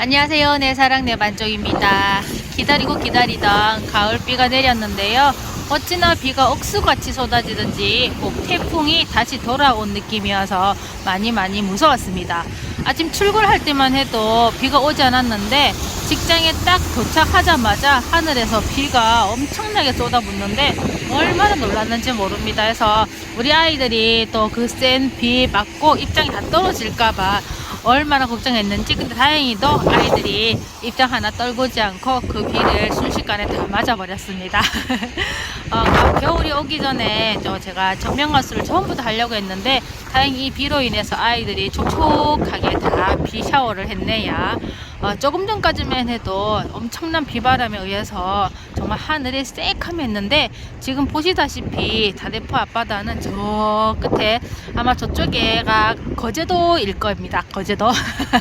안녕하세요. 내 사랑 내 만족입니다. 기다리고 기다리던 가을비가 내렸는데요. 어찌나 비가 억수같이 쏟아지든지 꼭 태풍이 다시 돌아온 느낌이어서 많이 많이 무서웠습니다. 아침 출근할 때만 해도 비가 오지 않았는데 직장에 딱 도착하자마자 하늘에서 비가 엄청나게 쏟아붓는데 얼마나 놀랐는지 모릅니다. 해서 우리 아이들이 또 그 센 비 맞고 입장이 다 떨어질까봐 얼마나 걱정했는지 근데 다행히도 아이들이 입장 하나 떨구지 않고 그 비를 순식간에 다 맞아버렸습니다. 어, 겨울이 오기 전에 저 제가 전면가스를 전부 다 하려고 했는데 다행히 이 비로 인해서 아이들이 촉촉하게 다 비 샤워를 했네요. 어, 조금 전까지만 해도 엄청난 비바람에 의해서 정말 하늘이 새카맸는데 지금 보시다시피 다대포 앞바다는 저 끝에 아마 저쪽에가 거제도일 겁니다. 거제도.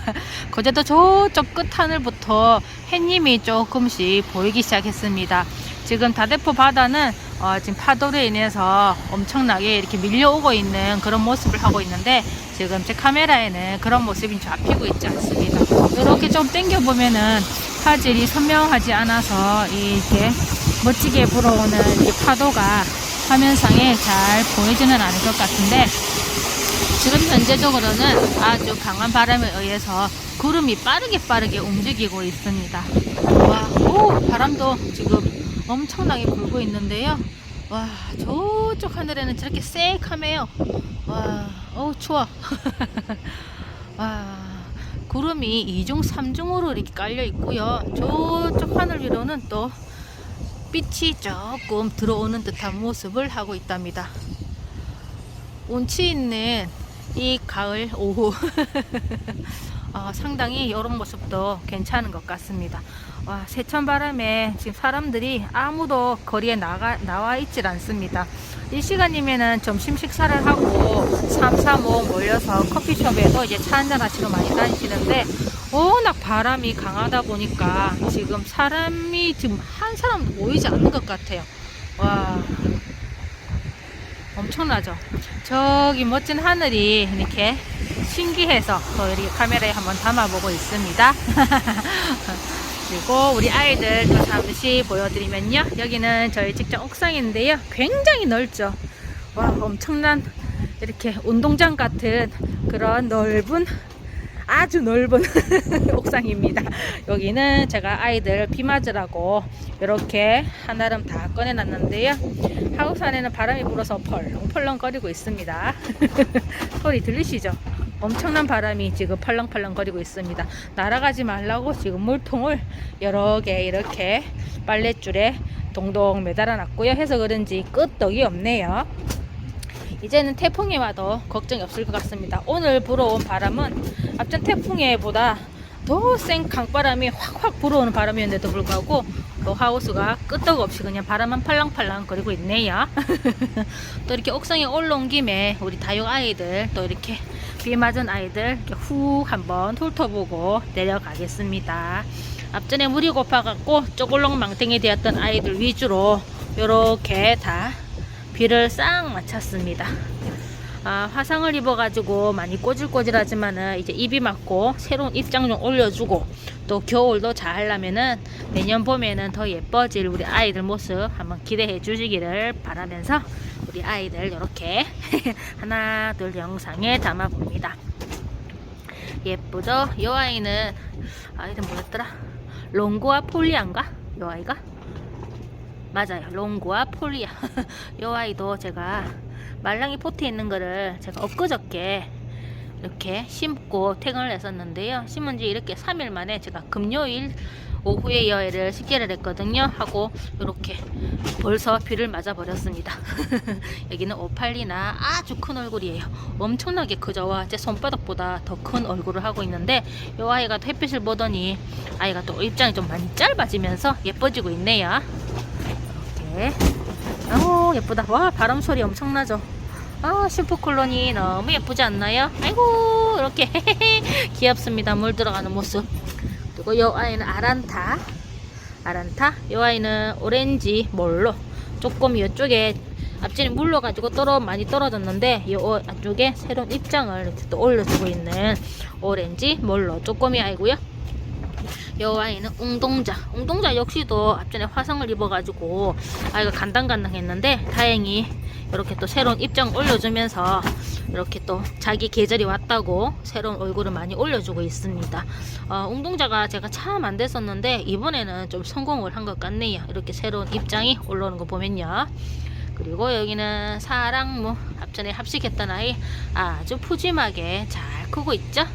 거제도 저쪽 끝 하늘부터 햇님이 조금씩 보이기 시작했습니다. 지금 다대포 바다는 어, 지금 파도로 인해서 엄청나게 이렇게 밀려오고 있는 그런 모습을 하고 있는데 지금 제 카메라에는 그런 모습이 잡히고 있지 않습니다. 이렇게 좀 당겨 보면은 화질이 선명하지 않아서 이렇게 멋지게 불어오는 이 파도가 화면상에 잘 보이지는 않을 것 같은데 지금 현재적으로는 아주 강한 바람에 의해서 구름이 빠르게 빠르게 움직이고 있습니다. 와, 오, 바람도 지금 엄청나게 불고 있는데요. 와, 저쪽 하늘에는 저렇게 새카매요. 와, 어우, 추워. 와, 구름이 이중삼중으로 이렇게 깔려 있고요. 저쪽 하늘 위로는 또 빛이 조금 들어오는 듯한 모습을 하고 있답니다. 운치 있는 이 가을 오후 어, 상당히 이런 모습도 괜찮은 것 같습니다. 와, 세천 바람에 지금 사람들이 아무도 거리에 나가, 나와 있질 않습니다. 이 시간이면은 점심 식사를 하고 3, 4, 5 몰려서 커피숍에도 이제 차 한잔 하시러 많이 다니시는데 워낙 바람이 강하다 보니까 지금 사람이 지금 한 사람도 보이지 않는 것 같아요. 와, 엄청나죠? 저기 멋진 하늘이 이렇게 신기해서 또 이렇게 카메라에 한번 담아보고 있습니다. 그리고 우리 아이들 또 잠시 보여드리면요. 여기는 저희 직장 옥상인데요. 굉장히 넓죠. 와, 엄청난 이렇게 운동장 같은 그런 넓은 아주 넓은 옥상입니다. 여기는 제가 아이들 비 맞으라고 이렇게 한아름 다 꺼내놨는데요. 하우산에는 바람이 불어서 펄렁펄렁 거리고 있습니다. 소리 들리시죠? 엄청난 바람이 지금 펄렁펄렁거리고 있습니다. 날아가지 말라고 지금 물통을 여러 개 이렇게 빨랫줄에 동동 매달아 놨고요. 해서 그런지 끄떡이 없네요. 이제는 태풍이 와도 걱정이 없을 것 같습니다. 오늘 불어온 바람은 앞전 태풍에보다 더 센 강바람이 확확 불어오는 바람이었는데도 불구하고 또 하우스가 끄떡없이 그냥 바람만 팔랑팔랑 거리고 있네요. 또 이렇게 옥상에 올라온 김에 우리 다육 아이들 또 이렇게 비 맞은 아이들 이렇게 훅 한번 훑어보고 내려가겠습니다. 앞전에 물이 고파갖고 쪼글렁 망탱이 되었던 아이들 위주로 이렇게 다 비를 싹 맞췄습니다. 아, 화상을 입어가지고 많이 꼬질꼬질하지만은 이제 입이 맞고 새로운 입장 좀 올려주고 또 겨울도 잘 하려면은 내년 봄에는 더 예뻐질 우리 아이들 모습 한번 기대해 주시기를 바라면서 우리 아이들 이렇게 하나 둘 영상에 담아 봅니다. 예쁘죠? 이 아이는 아이들 뭐였더라? 롱고아 폴리안가? 이 아이가? 맞아요. 롱고아 폴리아. 이 아이도 제가 말랑이 포트에 있는 거를 제가 엊그저께 이렇게 심고 퇴근을 했었는데요. 심은 지 이렇게 3일 만에 제가 금요일 오후에 이 아이를 식재를 했거든요. 하고 이렇게 벌써 비를 맞아 버렸습니다. 여기는 오팔리나 아주 큰 얼굴이에요. 엄청나게 크죠. 와, 제 손바닥보다 더 큰 얼굴을 하고 있는데 이 아이가 또 햇빛을 보더니 아이가 또 입장이 좀 많이 짧아지면서 예뻐지고 있네요. 이렇게. 아우 예쁘다. 와 바람 소리 엄청나죠. 아 슈퍼콜론이 너무 예쁘지 않나요? 아이고 이렇게 귀엽습니다. 물 들어가는 모습. 그리고 이 아이는 아란타. 아란타. 이 아이는 오렌지 몰로. 조금 이쪽에 앞전에 물러가지고 떨어 많이 떨어졌는데 이 안쪽에 새로운 입장을 이렇게 또 올려주고 있는 오렌지 몰로 쪼꼬미 아이고요. 요 아이는 웅동자. 웅동자 역시도 앞전에 화상을 입어가지고 아이가 간당간당했는데 다행히 이렇게 또 새로운 입장 올려주면서 이렇게 또 자기 계절이 왔다고 새로운 얼굴을 많이 올려주고 있습니다. 어, 웅동자가 제가 참 안 됐었는데 이번에는 좀 성공을 한 것 같네요. 이렇게 새로운 입장이 올라오는 거 보면요. 그리고 여기는 사랑무 앞전에 합식했던 아이 아주 푸짐하게 잘 크고 있죠.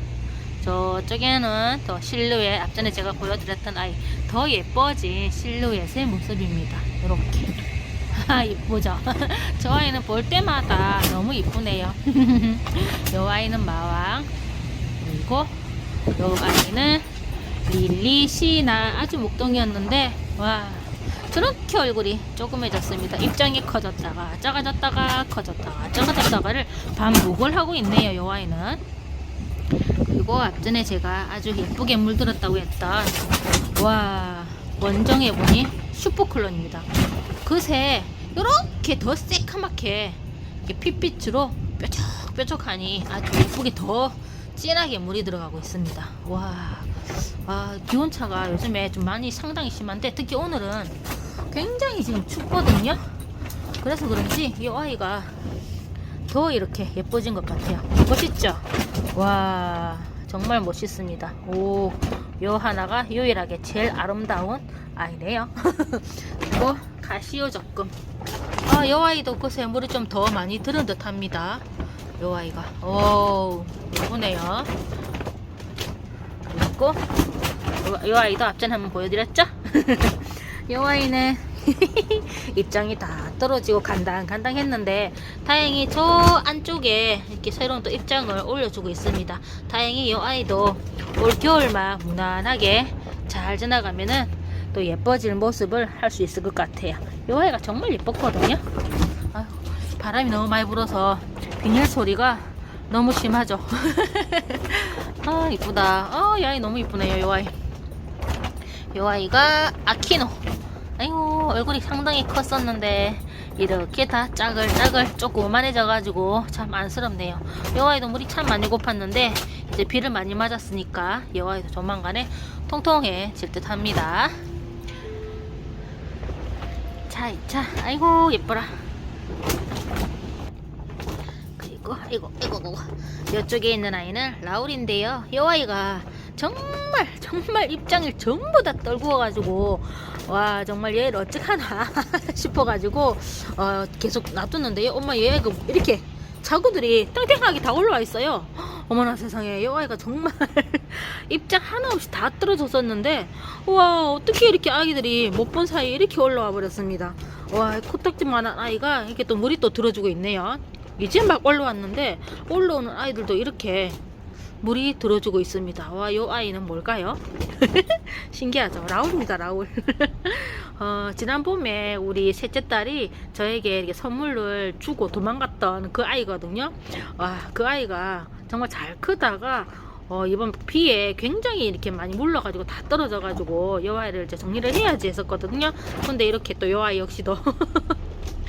저쪽에는 또 실루엣 앞전에 제가 보여드렸던 아이 더 예뻐진 실루엣의 모습입니다. 이렇게 아 이쁘죠? 저 아이는 볼 때마다 너무 이쁘네요. 요 아이는 마왕 그리고 요 아이는 릴리 시나 아주 목동이었는데 와 저렇게 얼굴이 조그매졌습니다. 입장이 커졌다가 작아졌다가 커졌다가 작아졌다가를 반복을 하고 있네요. 요 아이는 그리고 앞전에 제가 아주 예쁘게 물들었다고 했던 와 원정해 보니 슈퍼클론입니다. 그새 이렇게 더 새카맣게 핏빛으로 뾰족뾰족하니 아주 예쁘게 더 진하게 물이 들어가고 있습니다. 와, 아, 기온차가 요즘에 좀 많이 상당히 심한데 특히 오늘은 굉장히 지금 춥거든요. 그래서 그런지 이 아이가 더 이렇게 예뻐진 것 같아요. 멋있죠? 와, 정말 멋있습니다. 오, 요 하나가 유일하게 제일 아름다운 아이네요. 그리고 가시오 적금. 아, 요 아이도 그새 물이 좀 더 많이 들은 듯 합니다. 요 아이가. 오, 예쁘네요. 그리고 요, 요 아이도 앞전에 한번 보여드렸죠? 요 아이는 입장이 다 떨어지고 간당간당 했는데 다행히 저 안쪽에 이렇게 새로운 또 입장을 올려주고 있습니다. 다행히 이 아이도 올 겨울만 무난하게 잘 지나가면은 또 예뻐질 모습을 할 수 있을 것 같아요. 이 아이가 정말 예뻤거든요. 아유, 바람이 너무 많이 불어서 비닐 소리가 너무 심하죠. 아 이쁘다. 아 이 아이 너무 이쁘네요. 이 아이. 이 아이가 아키노. 아이고 얼굴이 상당히 컸었는데 이렇게 다 짜글짜글 조그만해져가지고 참 안쓰럽네요. 여아이도 물이 참 많이 고팠는데 이제 비를 많이 맞았으니까 여아이도 조만간에 통통해질 듯합니다. 자, 자, 아이고 예뻐라. 그리고 아이고 아이고 아이고 이쪽에 있는 아이는 라울인데요. 이 아이가 정말 정말 입장을 전부 다 떨구어가지고 와 정말 얘를 어떡하나 싶어가지고 어, 계속 놔뒀는데요. 엄마 얘가 이렇게 자구들이 땡땡하게 다 올라와 있어요. 어머나 세상에 이 아이가 정말 입장 하나 없이 다 떨어졌었는데 와 어떻게 이렇게 아기들이 못 본 사이에 이렇게 올라와 버렸습니다. 와 코딱지만한 아이가 이렇게 또 물이 또 들어주고 있네요. 이제 막 올라왔는데 올라오는 아이들도 이렇게 물이 들어주고 있습니다. 와, 요 아이는 뭘까요? 신기하죠? 라울입니다, 라울. 어, 지난 봄에 우리 셋째 딸이 저에게 이렇게 선물을 주고 도망갔던 그 아이거든요. 와, 그 아이가 정말 잘 크다가 어, 이번 비에 굉장히 이렇게 많이 물러가지고 다 떨어져가지고 요 아이를 이제 정리를 해야지 했었거든요. 근데 이렇게 또 요 아이 역시도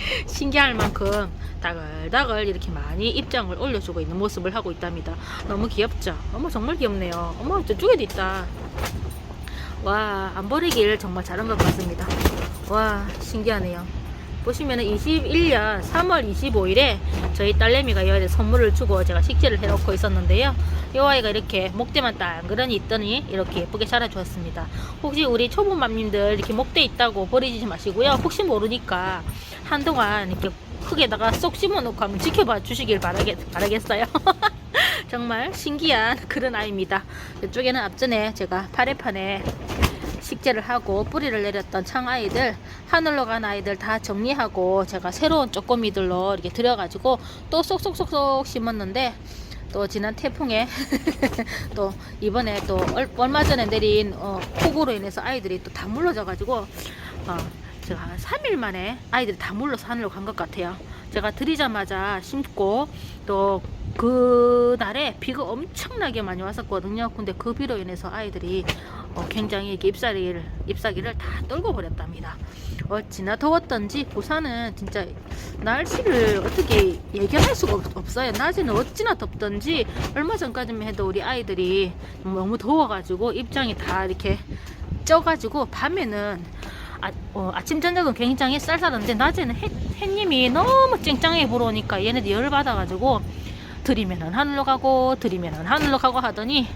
신기할 만큼 다글다글 이렇게 많이 입장을 올려주고 있는 모습을 하고 있답니다. 너무 귀엽죠? 어머 정말 귀엽네요. 어머 저쪽에도 있다. 와 안 버리길 정말 잘한 것 같습니다. 와 신기하네요. 보시면은 21년 3월 25일에 저희 딸내미가 이 아이를 선물을 주고 제가 식재를 해놓고 있었는데요. 이 아이가 이렇게 목대만 땅그러니 있더니 이렇게 예쁘게 자라주었습니다. 혹시 우리 초보맘님들 이렇게 목대 있다고 버리지 마시고요. 혹시 모르니까 한동안 이렇게 흙에다가 쏙 심어놓고 한번 지켜봐 주시길 바라겠, 바라겠어요. 정말 신기한 그런 아이입니다. 이쪽에는 앞전에 제가 파래판에 식재를 하고 뿌리를 내렸던 창아이들 하늘로 간 아이들 다 정리하고 제가 새로운 쪼꼬미들로 이렇게 들여가지고 또 쏙쏙쏙쏙 심었는데 또 지난 태풍에 또 이번에 또 얼- 얼마 전에 내린 어, 폭우로 인해서 아이들이 또 다 물러져 가지고 어, 제가 한 3일 만에 아이들이 다 물러서 하늘로 간 것 같아요. 제가 들이자마자 심고 또 그 날에 비가 엄청나게 많이 왔었거든요. 근데 그 비로 인해서 아이들이 어, 굉장히 이렇게 잎사귀를 잎사귀를 다 떨고 버렸답니다. 어찌나 더웠던지 부산은 진짜 날씨를 어떻게 예견할 수가 없- 없어요. 낮에는 어찌나 덥던지 얼마 전까지만 해도 우리 아이들이 너무 더워가지고 입장이 다 이렇게 쪄가지고 밤에는 아, 어, 아침 저녁은 굉장히 쌀쌀한데 낮에는 해, 햇님이 너무 쨍쨍하게 불어오니까 얘네들 열 받아가지고 들이면은 하늘로 가고 들이면은 하늘로 가고 하더니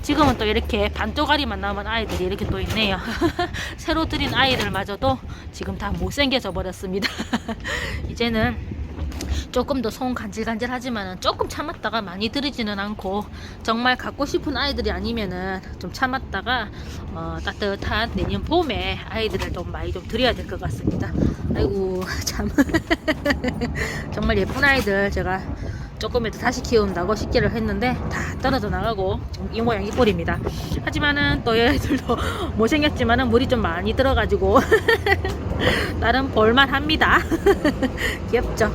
지금은 또 이렇게 반쪽아리만 남은 아이들이 이렇게 또 있네요. 새로 들인 아이들마저도 지금 다 못생겨져 버렸습니다. 이제는 조금 더 손 간질간질하지만은 조금 참았다가 많이 들이지는 않고 정말 갖고 싶은 아이들이 아니면은 좀 참았다가 어, 따뜻한 내년 봄에 아이들을 좀 많이 좀 드려야 될 것 같습니다. 아이고 참 정말 예쁜 아이들 제가 조금이라도 다시 키운다고 식기를 했는데 다 떨어져 나가고 좀이 모양 이 꼴입니다. 하지만은 또 얘들도 못생겼지만은 물이 좀 많이 들어가지고 나름 볼만 합니다. 귀엽죠?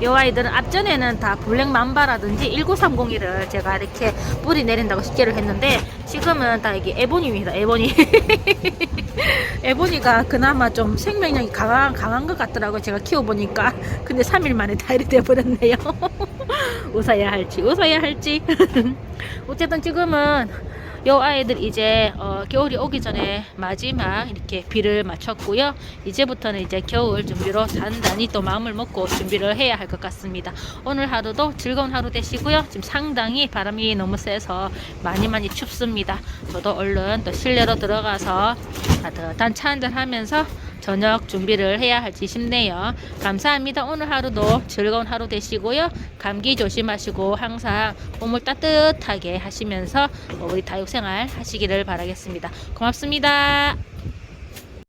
이 아이들은 앞전에는 다 블랙 맘바라든지 1930이를 제가 이렇게 뿌리 내린다고 식기를 했는데 지금은 다 이게 에보니입니다. 에보니. 에보니가 그나마 좀 생명력이 강한, 강한 것 같더라고요. 제가 키워보니까. 근데 3일 만에 다 이렇게 돼버렸네요. 웃어야 할지, 웃어야 할지. 어쨌든 지금은 요 아이들 이제 어, 겨울이 오기 전에 마지막 이렇게 비를 맞췄고요. 이제부터는 이제 겨울 준비로 단단히 또 마음을 먹고 준비를 해야 할 것 같습니다. 오늘 하루도 즐거운 하루 되시고요. 지금 상당히 바람이 너무 세서 많이 많이 춥습니다. 저도 얼른 또 실내로 들어가서 따뜻한 차 한잔 하면서 저녁 준비를 해야 할지 싶네요. 감사합니다. 오늘 하루도 즐거운 하루 되시고요. 감기 조심하시고 항상 몸을 따뜻하게 하시면서 우리 다육생활 하시기를 바라겠습니다. 고맙습니다.